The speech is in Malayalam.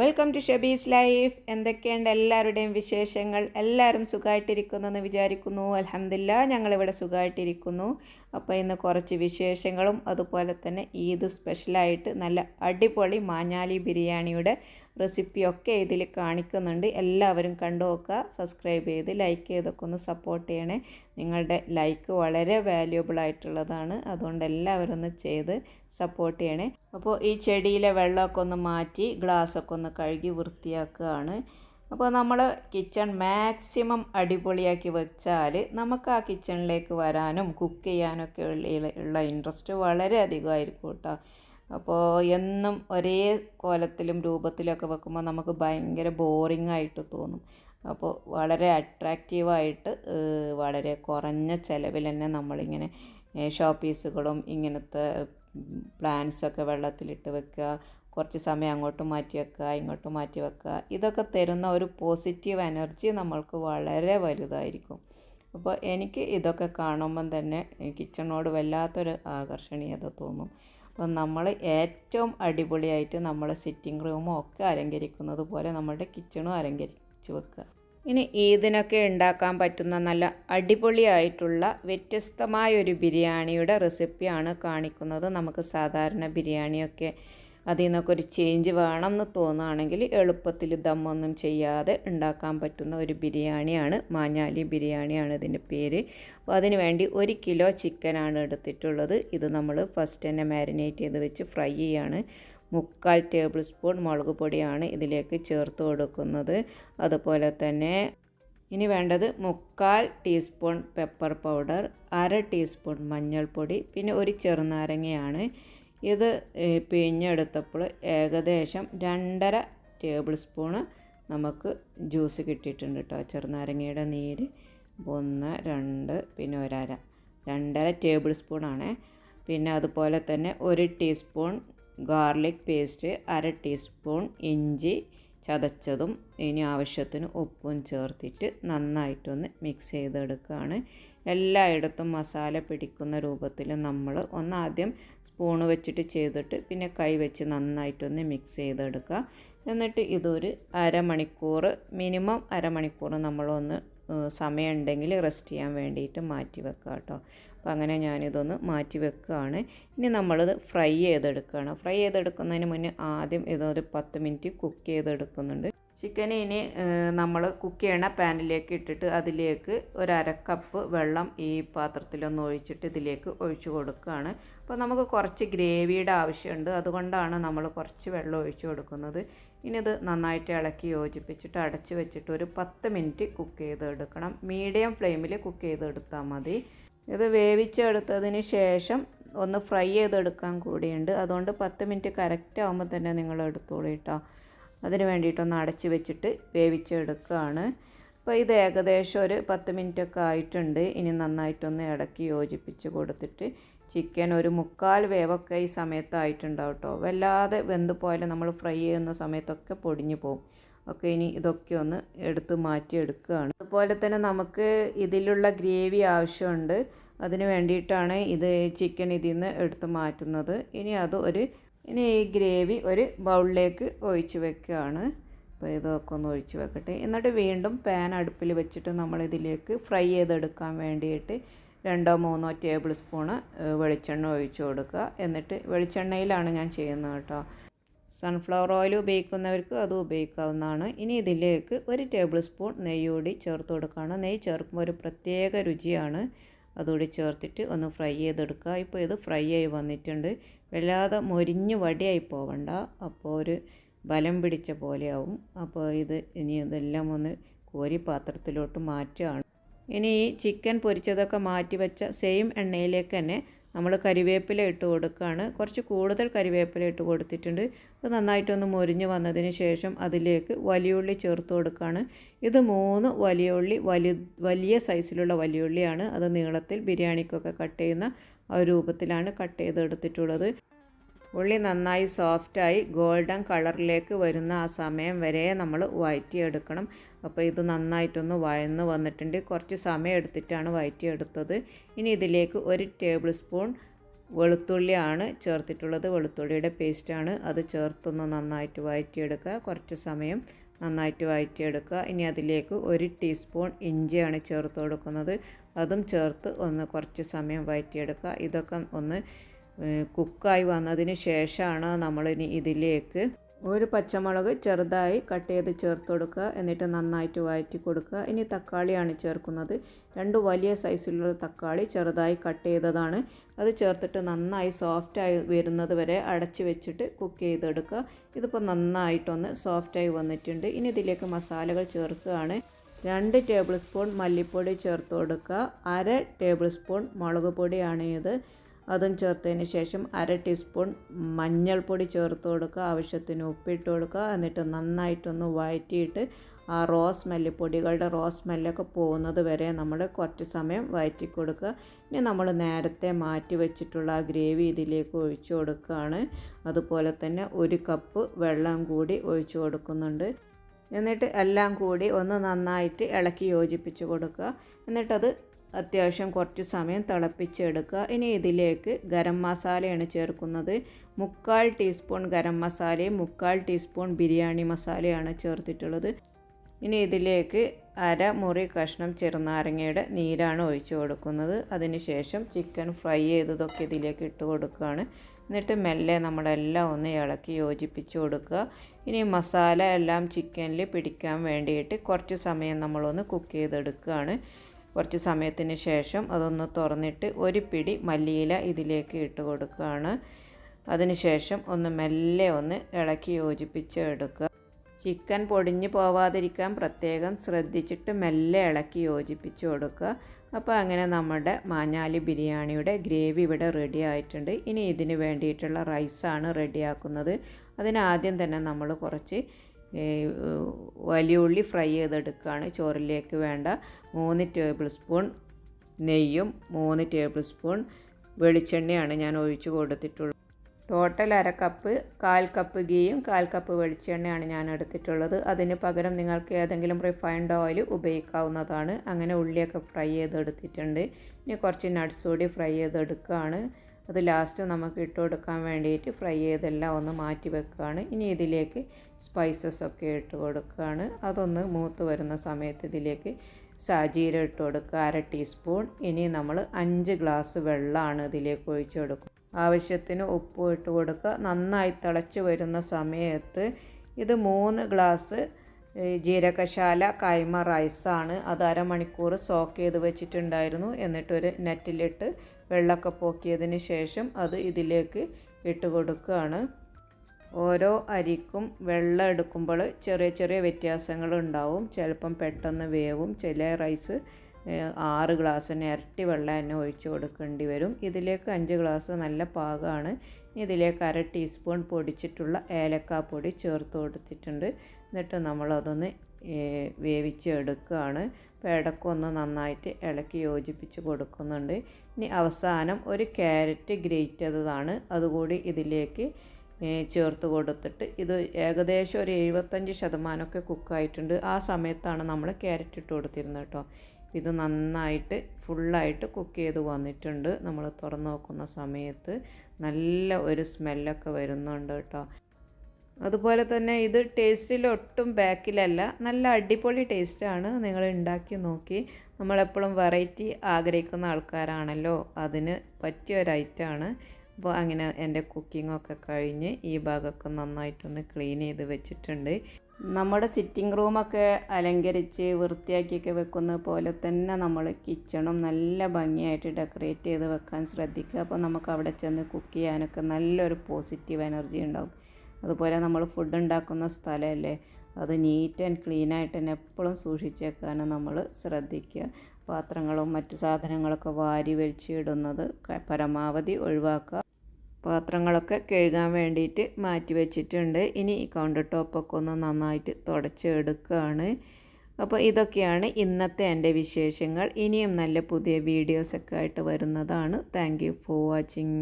വെൽക്കം ടു ഷബീസ് ലൈഫ് എന്തൊക്കെയുണ്ട് എല്ലാവരുടെയും വിശേഷങ്ങൾ? എല്ലാവരും സുഖമായിട്ടിരിക്കുന്നു എന്ന് വിചാരിക്കുന്നു. അലഹമില്ല ഞങ്ങളിവിടെ സുഖമായിട്ടിരിക്കുന്നു അപ്പോൾ ഇന്ന് കുറച്ച് വിശേഷങ്ങളും അതുപോലെ തന്നെ ഈദ് സ്പെഷ്യലായിട്ട് നല്ല അടിപൊളി മാഞ്ഞാലി ബിരിയാണിയുടെ റെസിപ്പിയൊക്കെ ഇതിൽ കാണിക്കുന്നുണ്ട്. എല്ലാവരും കണ്ടു നോക്കുക സബ്സ്ക്രൈബ് ചെയ്ത് ലൈക്ക് ചെയ്തൊക്കെ ഒന്ന് സപ്പോർട്ട് ചെയ്യണേ. നിങ്ങളുടെ ലൈക്ക് വളരെ വാല്യുബിൾ ആയിട്ടുള്ളതാണ്. അതുകൊണ്ട് എല്ലാവരും ഒന്ന് ചെയ്ത് സപ്പോർട്ട് ചെയ്യണേ. അപ്പോൾ ഈ ചെടിയിലെ വെള്ളമൊക്കെ ഒന്ന് മാറ്റി ഗ്ലാസ്സൊക്കെ ഒന്ന് കഴുകി വൃത്തിയാക്കുകയാണ്. അപ്പോൾ നമ്മൾ കിച്ചൺ മാക്സിമം അടിപൊളിയാക്കി വെച്ചാൽ നമുക്ക് ആ കിച്ചണിലേക്ക് വരാനും കുക്ക് ചെയ്യാനൊക്കെ ഉള്ള ഇൻട്രസ്റ്റ് വളരെ അധികമായിരിക്കും കേട്ടോ. അപ്പോൾ എന്നും ഒരേ കോലത്തിലും രൂപത്തിലൊക്കെ വെക്കുമ്പോൾ നമുക്ക് ഭയങ്കര ബോറിംഗ് ആയിട്ട് തോന്നും. അപ്പോൾ വളരെ അട്രാക്റ്റീവായിട്ട് വളരെ കുറഞ്ഞ ചിലവിൽ തന്നെ നമ്മളിങ്ങനെ ഷോപ്പീസുകളും ഇങ്ങനത്തെ പ്ലാന്റ്സൊക്കെ വെള്ളത്തിലിട്ട് വെക്കുക. കുറച്ച് സമയം അങ്ങോട്ട് മാറ്റി വെക്കുക ഇങ്ങോട്ട് മാറ്റി വെക്കുക. ഇതൊക്കെ തരുന്ന ഒരു പോസിറ്റീവ് എനർജി നമ്മൾക്ക് വളരെ വലുതായിരിക്കും. അപ്പോൾ എനിക്ക് ഇതൊക്കെ കാണുമ്പം തന്നെ കിച്ചണോട് വല്ലാത്തൊരു ആകർഷണീയത തോന്നും. അപ്പം നമ്മൾ ഏറ്റവും അടിപൊളിയായിട്ട് നമ്മളെ സിറ്റിംഗ് റൂമും ഒക്കെ അലങ്കരിക്കുന്നത് പോലെ നമ്മളുടെ കിച്ചണും അലങ്കരിച്ച് വെക്കുക. ഇനി ഈദിനൊക്കെ ഉണ്ടാക്കാൻ പറ്റുന്ന നല്ല അടിപൊളിയായിട്ടുള്ള വ്യത്യസ്തമായ ഒരു ബിരിയാണിയുടെ റെസിപ്പിയാണ് കാണിക്കുന്നത്. നമുക്ക് സാധാരണ ബിരിയാണിയൊക്കെ അതിൽ നിന്നൊക്കെ ഒരു ചേഞ്ച് വേണം എന്ന് തോന്നുകയാണെങ്കിൽ എളുപ്പത്തിൽ ദമ്മൊന്നും ചെയ്യാതെ ഉണ്ടാക്കാൻ പറ്റുന്ന ഒരു ബിരിയാണിയാണ് മാഞ്ഞാലി ബിരിയാണിയാണ് ഇതിന്റെ പേര്. അപ്പോൾ അതിന് വേണ്ടി ഒരു കിലോ ചിക്കനാണ് എടുത്തിട്ടുള്ളത്. ഇത് നമ്മൾ ഫസ്റ്റ് തന്നെ മാരിനേറ്റ് ചെയ്ത് വെച്ച് ഫ്രൈ ചെയ്യാണ്. മുക്കാൽ ടേബിൾ സ്പൂൺ മുളക് പൊടിയാണ് ഇതിലേക്ക് ചേർത്ത് കൊടുക്കുന്നത്. അതുപോലെ തന്നെ ഇനി വേണ്ടത് മുക്കാൽ ടീസ്പൂൺ പെപ്പർ പൗഡർ അര ടീസ്പൂൺ മഞ്ഞൾപ്പൊടി പിന്നെ ഒരു ചെറുനാരങ്ങയാണ്. ഇത് പിഴിഞ്ഞെടുത്തപ്പോൾ ഏകദേശം രണ്ടര ടേബിൾ സ്പൂണ് നമുക്ക് ജ്യൂസ് കിട്ടിയിട്ടുണ്ട് കേട്ടോ. ചെറുനാരങ്ങയുടെ നീര് ഒന്ന് രണ്ട് പിന്നെ ഒരര. രണ്ടര ടേബിൾ സ്പൂണാണ്. പിന്നെ അതുപോലെ തന്നെ ഒരു ടീസ്പൂൺ ഗാർലിക് പേസ്റ്റ് അര ടീസ്പൂൺ ഇഞ്ചി ചതച്ചതും ഇനി ആവശ്യത്തിന് ഉപ്പും ചേർത്തിട്ട് നന്നായിട്ടൊന്ന് മിക്സ് ചെയ്തെടുക്കുകയാണ്. എല്ലായിടത്തും മസാല പിടിക്കുന്ന രൂപത്തിൽ നമ്മൾ ഒന്നാദ്യം സ്പൂണ് വെച്ചിട്ട് ചെയ്തിട്ട് പിന്നെ കൈ വെച്ച് നന്നായിട്ടൊന്ന് മിക്സ് ചെയ്തെടുക്കുക. എന്നിട്ട് ഇതൊരു അരമണിക്കൂർ മിനിമം അരമണിക്കൂർ നമ്മളൊന്ന് സമയമുണ്ടെങ്കിൽ റെസ്റ്റ് ചെയ്യാൻ വേണ്ടിയിട്ട് മാറ്റി വെക്കുക കേട്ടോ. അപ്പോൾ അങ്ങനെ ഞാനിതൊന്ന് മാറ്റി വെക്കുകയാണ്. ഇനി നമ്മളിത് ഫ്രൈ ചെയ്തെടുക്കുകയാണ്. ഫ്രൈ ചെയ്തെടുക്കുന്നതിന് മുന്നേ ആദ്യം ഇതൊരു പത്ത് മിനിറ്റ് കുക്ക് ചെയ്തെടുക്കുന്നുണ്ട്. ചിക്കൻ ഇനി നമ്മൾ കുക്ക് ചെയ്യണ പാനിലേക്ക് ഇട്ടിട്ട് അതിലേക്ക് ഒരു അര കപ്പ് വെള്ളം ഈ പാത്രത്തിലൊന്ന് ഒഴിച്ചിട്ട് ഇതിലേക്ക് ഒഴിച്ചു കൊടുക്കുകയാണ് അപ്പോൾ നമുക്ക് കുറച്ച് ഗ്രേവിയുടെ ആവശ്യമുണ്ട്. അതുകൊണ്ടാണ് നമ്മൾ കുറച്ച് വെള്ളം ഒഴിച്ചു കൊടുക്കുന്നത്. ഇനി ഇത് നന്നായിട്ട് ഇളക്കി യോജിപ്പിച്ചിട്ട് അടച്ചു വെച്ചിട്ട് ഒരു പത്ത് മിനിറ്റ് കുക്ക് ചെയ്തെടുക്കണം. മീഡിയം ഫ്ലെയിമിൽ കുക്ക് ചെയ്തെടുത്താൽ മതി. ഇത് വേവിച്ചെടുത്തതിന് ശേഷം ഒന്ന് ഫ്രൈ ചെയ്തെടുക്കാൻ കൂടിയുണ്ട്. അതുകൊണ്ട് പത്ത് മിനിറ്റ് കറക്റ്റ് ആകുമ്പോൾ തന്നെ നിങ്ങൾ എടുത്തോളൂ കേട്ടോ. അതിന് വേണ്ടിയിട്ടൊന്ന് അടച്ചു വെച്ചിട്ട് വേവിച്ചെടുക്കുകയാണ്. അപ്പോൾ ഇത് ഏകദേശം ഒരു പത്ത് മിനിറ്റൊക്കെ ആയിട്ടുണ്ട്. ഇനി നന്നായിട്ടൊന്ന് ഇടയ്ക്ക് യോജിപ്പിച്ച് കൊടുത്തിട്ട് ചിക്കൻ ഒരു മുക്കാൽ വേവൊക്കെ ഈ സമയത്തായിട്ടുണ്ടാവും കേട്ടോ. വല്ലാതെ വെന്ത് പോയാൽ നമ്മൾ ഫ്രൈ ചെയ്യുന്ന സമയത്തൊക്കെ പൊടിഞ്ഞു പോകും. ഒക്കെ ഇനി ഇതൊക്കെ ഒന്ന് എടുത്ത് മാറ്റിയെടുക്കുകയാണ്. അതുപോലെ തന്നെ നമുക്ക് ഇതിലുള്ള ഗ്രേവി ആവശ്യമുണ്ട്. അതിന് വേണ്ടിയിട്ടാണ് ഇത് ചിക്കൻ ഇതിൽ നിന്ന് എടുത്ത് മാറ്റുന്നത്. ഇനി അത് ഒരു ഇനി ഈ ഗ്രേവി ഒരു ബൗളിലേക്ക് ഒഴിച്ച് വെക്കുകയാണ്. അപ്പോൾ ഇതൊക്കെ ഒന്ന് ഒഴിച്ച് വെക്കട്ടെ. എന്നിട്ട് വീണ്ടും പാൻ അടുപ്പിൽ വെച്ചിട്ട് നമ്മൾ ഇതിലേക്ക് ഫ്രൈ ചെയ്തെടുക്കാൻ വേണ്ടിയിട്ട് രണ്ടോ മൂന്നോ ടേബിൾ സ്പൂണ് വെളിച്ചെണ്ണ ഒഴിച്ച് കൊടുക്കുക. എന്നിട്ട് വെളിച്ചെണ്ണയിലാണ് ഞാൻ ചെയ്യുന്നത് കേട്ടോ. സൺഫ്ലവർ ഓയിൽ ഉപയോഗിക്കുന്നവർക്ക് അത് ഉപയോഗിക്കാവുന്നതാണ്. ഇനി ഇതിലേക്ക് ഒരു ടേബിൾ സ്പൂൺ നെയ്യ് കൂടി ചേർത്ത് കൊടുക്കുകയാണ്. നെയ്യ് ചേർക്കുമ്പോൾ ഒരു പ്രത്യേക രുചിയാണ്. അതുകൂടി ചേർത്തിട്ട് ഒന്ന് ഫ്രൈ ചെയ്തെടുക്കുക. ഇപ്പോൾ ഇത് ഫ്രൈ ആയി വന്നിട്ടുണ്ട്. വല്ലാതെ മൊരിഞ്ഞ് വടിയായി പോവണ്ട. അപ്പോൾ ഒരു ബലം പിടിച്ച പോലെയാവും. അപ്പോൾ ഇത് ഇനി ഇതെല്ലാം ഒന്ന് കോരി പാത്രത്തിലോട്ട് മാറ്റുകയാണ്. ഇനി ഈ ചിക്കൻ പൊരിച്ചതൊക്കെ മാറ്റി വെച്ച സെയിം എണ്ണയിലേക്ക് തന്നെ നമ്മൾ കരിവേപ്പില ഇട്ട് കൊടുക്കുകയാണ് കുറച്ച് കൂടുതൽ കരിവേപ്പില ഇട്ട് കൊടുത്തിട്ടുണ്ട്. അത് നന്നായിട്ടൊന്ന് മുരിഞ്ഞ് വന്നതിന് ശേഷം അതിലേക്ക് വലിയുള്ളി ചേർത്ത് കൊടുക്കുകയാണ് ഇത് മൂന്ന് വലിയുള്ളി വലിയ വലിയ സൈസിലുള്ള വലിയുള്ളിയാണ്. അത് നീളത്തിൽ ബിരിയാണിക്കൊക്കെ കട്ട് ചെയ്യുന്ന രൂപത്തിലാണ് കട്ട് ചെയ്തെടുത്തിട്ടുള്ളത്. ഉള്ളി നന്നായി സോഫ്റ്റായി ഗോൾഡൻ കളറിലേക്ക് വരുന്ന ആ സമയം വരെ നമ്മൾ വഴറ്റിയെടുക്കണം. അപ്പോൾ ഇത് നന്നായിട്ടൊന്ന് വഴന്ന് വന്നിട്ടുണ്ട്. കുറച്ച് സമയം എടുത്തിട്ടാണ് വഴറ്റിയെടുത്തത് ഇനി ഇതിലേക്ക് ഒരു ടേബിൾ സ്പൂൺ വെളുത്തുള്ളിയാണ് ചേർത്തിട്ടുള്ളത്. വെളുത്തുള്ളിയുടെ പേസ്റ്റാണ് അത് ചേർത്തൊന്ന് നന്നായിട്ട് വഴറ്റിയെടുക്കുക കുറച്ച് സമയം നന്നായിട്ട് വഴറ്റിയെടുക്കുക ഇനി അതിലേക്ക് ഒരു ടീസ്പൂൺ ഇഞ്ചിയാണ് ചേർത്ത് കൊടുക്കുന്നത്. അതും ചേർത്ത് ഒന്ന് കുറച്ച് സമയം വഴറ്റിയെടുക്കുക ഇതൊക്കെ ഒന്ന് കുക്കായി വന്നതിന് ശേഷമാണ് നമ്മളിനി ഇതിലേക്ക് ഒരു പച്ചമുളക് ചെറുതായി കട്ട് ചെയ്ത് ചേർത്ത് കൊടുക്കുക എന്നിട്ട് നന്നായിട്ട് വഴറ്റി കൊടുക്കുക ഇനി തക്കാളിയാണ് ചേർക്കുന്നത്. രണ്ട് വലിയ സൈസിലുള്ള തക്കാളി ചെറുതായി കട്ട് ചെയ്തതാണ്. അത് ചേർത്തിട്ട് നന്നായി സോഫ്റ്റായി വരുന്നത് വരെ അടച്ച് വെച്ചിട്ട് കുക്ക് ചെയ്തെടുക്കുക. ഇതിപ്പോൾ നന്നായിട്ടൊന്ന് സോഫ്റ്റായി വന്നിട്ടുണ്ട്. ഇനി ഇതിലേക്ക് മസാലകൾ ചേർക്കുകയാണ്. രണ്ട് ടേബിൾ സ്പൂൺ മല്ലിപ്പൊടി ചേർത്ത് കൊടുക്കുക അര ടേബിൾ സ്പൂൺ മുളക് പൊടിയാണ് ഇത് അതും ചേർത്തതിന് ശേഷം അര ടീസ്പൂൺ മഞ്ഞൾപ്പൊടി ചേർത്ത് കൊടുക്കുക. ആവശ്യത്തിന് ഉപ്പിട്ട് കൊടുക്കുക. എന്നിട്ട് നന്നായിട്ടൊന്ന് വഴറ്റിയിട്ട് ആ റോസ് സ്മെല്ല് പൊടികളുടെ റോസ് മല്ലൊക്കെ പോകുന്നത് വരെ നമ്മൾ കുറച്ച് സമയം വയറ്റി കൊടുക്കുക. ഇനി നമ്മൾ നേരത്തെ മാറ്റി വെച്ചിട്ടുള്ള ആ ഗ്രേവി ഇതിലേക്ക് ഒഴിച്ചു കൊടുക്കുകയാണ്. അതുപോലെ തന്നെ ഒരു കപ്പ് വെള്ളം കൂടി ഒഴിച്ചു കൊടുക്കുന്നുണ്ട്. എന്നിട്ട് എല്ലാം കൂടി ഒന്ന് നന്നായിട്ട് ഇളക്കി യോജിപ്പിച്ച് കൊടുക്കുക. എന്നിട്ടത് അത്യാവശ്യം കുറച്ച് സമയം തിളപ്പിച്ചെടുക്കുക. ഇനി ഇതിലേക്ക് ഗരം മസാലയാണ് ചേർക്കുന്നത്. മുക്കാൽ ടീസ്പൂൺ ഗരം മസാലയും മുക്കാൽ ടീസ്പൂൺ ബിരിയാണി മസാലയാണ് ചേർത്തിട്ടുള്ളത്. ഇനി ഇതിലേക്ക് അര മുറി കഷ്ണം ചെറുനാരങ്ങയുടെ നീരാണ് ഒഴിച്ചു കൊടുക്കുന്നത്. അതിനുശേഷം ചിക്കൻ ഫ്രൈ ചെയ്തതൊക്കെ ഇതിലേക്ക് ഇട്ട് കൊടുക്കുകയാണ്. എന്നിട്ട് മെല്ലെ നമ്മളെല്ലാം ഒന്ന് ഇളക്കി യോജിപ്പിച്ച് കൊടുക്കുക. ഇനി മസാല എല്ലാം ചിക്കനിൽ പിടിക്കാൻ വേണ്ടിയിട്ട് കുറച്ച് സമയം നമ്മളൊന്ന് കുക്ക് ചെയ്തെടുക്കുകയാണ്. കുറച്ച് സമയത്തിന് ശേഷം അതൊന്ന് തുറന്നിട്ട് ഒരു പിടി മല്ലിയില ഇതിലേക്ക് ഇട്ട് കൊടുക്കുകയാണ്. അതിനുശേഷം ഒന്ന് മെല്ലെ ഒന്ന് ഇളക്കി യോജിപ്പിച്ച് എടുക്കുക. ചിക്കൻ പൊടിഞ്ഞു പോവാതിരിക്കാൻ പ്രത്യേകം ശ്രദ്ധിച്ചിട്ട് മെല്ലെ ഇളക്കി യോജിപ്പിച്ച് കൊടുക്കുക. അപ്പോൾ അങ്ങനെ നമ്മുടെ മാഞ്ഞാലി ബിരിയാണിയുടെ ഗ്രേവി ഇവിടെ റെഡി ആയിട്ടുണ്ട്. ഇനി ഇതിന് വേണ്ടിയിട്ടുള്ള റൈസാണ് റെഡിയാക്കുന്നത്. അതിനാദ്യം തന്നെ നമ്മൾ കുറച്ച് വലിയ ഉള്ളി ഫ്രൈ ചെയ്തെടുക്കുകയാണ്. ചോറിലേക്ക് വേണ്ട മൂന്ന് ടേബിൾ സ്പൂൺ നെയ്യും മൂന്ന് ടേബിൾ സ്പൂൺ വെളിച്ചെണ്ണയാണ് ഞാൻ ഒഴിച്ചു കൊടുത്തിട്ടുള്ളത്. ടോട്ടൽ അര കപ്പ് കാൽ കപ്പ് ഗീയും കാൽ കപ്പ് വെളിച്ചെണ്ണയാണ് ഞാൻ എടുത്തിട്ടുള്ളത്. അതിന് പകരം നിങ്ങൾക്ക് ഏതെങ്കിലും റിഫൈൻഡ് ഓയിൽ ഉപയോഗിക്കാവുന്നതാണ്. അങ്ങനെ ഉള്ളിയൊക്കെ ഫ്രൈ ചെയ്തെടുത്തിട്ടുണ്ട്. ഇനി കുറച്ച് നട്ട്സ് കൂടി ഫ്രൈ ചെയ്തെടുക്കുകയാണ്. അത് ലാസ്റ്റ് നമുക്ക് ഇട്ട് കൊടുക്കാൻ വേണ്ടിയിട്ട് ഫ്രൈ ചെയ്തെല്ലാം ഒന്ന് മാറ്റി വെക്കുകയാണ്. ഇനി ഇതിലേക്ക് സ്പൈസസ് ഒക്കെ ഇട്ട് കൊടുക്കുകയാണ്. അതൊന്ന് മൂത്ത് വരുന്ന സമയത്ത് ഇതിലേക്ക് സാജീര ഇട്ട് കൊടുക്കുക അര ടീസ്പൂൺ ഇനി നമ്മൾ അഞ്ച് ഗ്ലാസ് വെള്ളമാണ് ഇതിലേക്ക് ഒഴിച്ചു കൊടുക്കുക. ആവശ്യത്തിന് ഉപ്പും ഇട്ട് കൊടുക്കുക. നന്നായി തിളച്ച് വരുന്ന സമയത്ത് ഇത് മൂന്ന് ഗ്ലാസ് ജീരകശാല കൈമ റൈസാണ് അത് അരമണിക്കൂർ സോക്ക് ചെയ്ത് വെച്ചിട്ടുണ്ടായിരുന്നു. എന്നിട്ടൊരു നെറ്റിലിട്ട് വെള്ളമൊക്കെ പോക്കിയതിന് ശേഷം അത് ഇതിലേക്ക് ഇട്ട് കൊടുക്കുകയാണ്. ഓരോ അരിക്കും വെള്ളം എടുക്കുമ്പോൾ ചെറിയ ചെറിയ വ്യത്യാസങ്ങൾ ഉണ്ടാവും. ചിലപ്പം പെട്ടെന്ന് വേവും. ചില റൈസ് ആറ് ഗ്ലാസ്സിന് ഇരട്ടി വെള്ളം തന്നെ ഒഴിച്ചു കൊടുക്കേണ്ടി വരും. ഇതിലേക്ക് അഞ്ച് ഗ്ലാസ് നല്ല പാകമാണ് ഇതിലേക്ക് അര ടീസ്പൂൺ പൊടിച്ചിട്ടുള്ള ഏലക്കാപ്പൊടി ചേർത്ത് കൊടുത്തിട്ടുണ്ട്. എന്നിട്ട് നമ്മളതൊന്ന് വേവിച്ചെടുക്കുകയാണ്. എടുക്കുകയാണ് പേടക്കൊന്ന് നന്നായിട്ട് ഇളക്കി യോജിപ്പിച്ച് കൊടുക്കുന്നുണ്ട്. ഇനി അവസാനം ഒരു ക്യാരറ്റ് ഗ്രേറ്റ് ചെയ്തതാണ് അതുകൂടി ഇതിലേക്ക് ചേർത്ത് കൊടുത്തിട്ട് ഇത് ഏകദേശം ഒരു എഴുപത്തഞ്ച് ശതമാനമൊക്കെ കുക്കായിട്ടുണ്ട്. ആ സമയത്താണ് നമ്മൾ ക്യാരറ്റ് ഇട്ട് കൊടുത്തിരുന്നത് കേട്ടോ. ഇത് നന്നായിട്ട് ഫുള്ളായിട്ട് കുക്ക് ചെയ്ത് വന്നിട്ടുണ്ട്. നമ്മൾ തുറന്ന് നോക്കുന്ന സമയത്ത് നല്ല ഒരു സ്മെല്ലൊക്കെ വരുന്നുണ്ട് കേട്ടോ. അതുപോലെ തന്നെ ഇത് ടേസ്റ്റിൽ ഒട്ടും ബാക്കിലല്ല നല്ല അടിപൊളി ടേസ്റ്റാണ് നിങ്ങൾ ഉണ്ടാക്കി നോക്കി. നമ്മളെപ്പോഴും വെറൈറ്റി ആഗ്രഹിക്കുന്ന ആൾക്കാരാണല്ലോ. അതിന് പറ്റിയ ആണ്. അപ്പോൾ അങ്ങനെ എന്റെ കുക്കിങ്ങൊക്കെ കഴിഞ്ഞ് ഈ ഭാഗമൊക്കെ നന്നായിട്ടൊന്ന് ക്ലീൻ ചെയ്ത് വെച്ചിട്ടുണ്ട്. നമ്മുടെ സിറ്റിംഗ് റൂമൊക്കെ അലങ്കരിച്ച് വൃത്തിയാക്കിയൊക്കെ വെക്കുന്നത് പോലെ തന്നെ നമ്മൾ കിച്ചണും നല്ല ഭംഗിയായിട്ട് ഡെക്കറേറ്റ് ചെയ്ത് വെക്കാൻ ശ്രദ്ധിക്കുക. അപ്പോൾ നമുക്ക് അവിടെ ചെന്ന് കുക്ക് ചെയ്യാനൊക്കെ നല്ലൊരു പോസിറ്റീവ് എനർജി ഉണ്ടാവും. അതുപോലെ നമ്മൾ ഫുഡ് ഉണ്ടാക്കുന്ന സ്ഥലമല്ലേ അത് നീറ്റ് ആൻഡ് ക്ലീൻ ആയിട്ട് തന്നെ എപ്പോഴും സൂക്ഷിച്ച് വെക്കാനും നമ്മൾ ശ്രദ്ധിക്കുക. പാത്രങ്ങളും മറ്റ് സാധനങ്ങളൊക്കെ വാരി വലിച്ചിടുന്നത് പരമാവധി ഒഴിവാക്കുക. പാത്രങ്ങളൊക്കെ കഴുകാൻ വേണ്ടിയിട്ട് മാറ്റി വെച്ചിട്ടുണ്ട്. ഇനി ഈ കൗണ്ടർ ടോപ്പൊക്കെ ഒന്ന് നന്നായിട്ട് തുടച്ചെടുക്കുകയാണ്. അപ്പോൾ ഇതൊക്കെയാണ് ഇന്നത്തെ എന്റെ വിശേഷങ്ങൾ. ഇനിയും നല്ല പുതിയ വീഡിയോസൊക്കെ ആയിട്ട് വരുന്നതാണ്. Thank for watching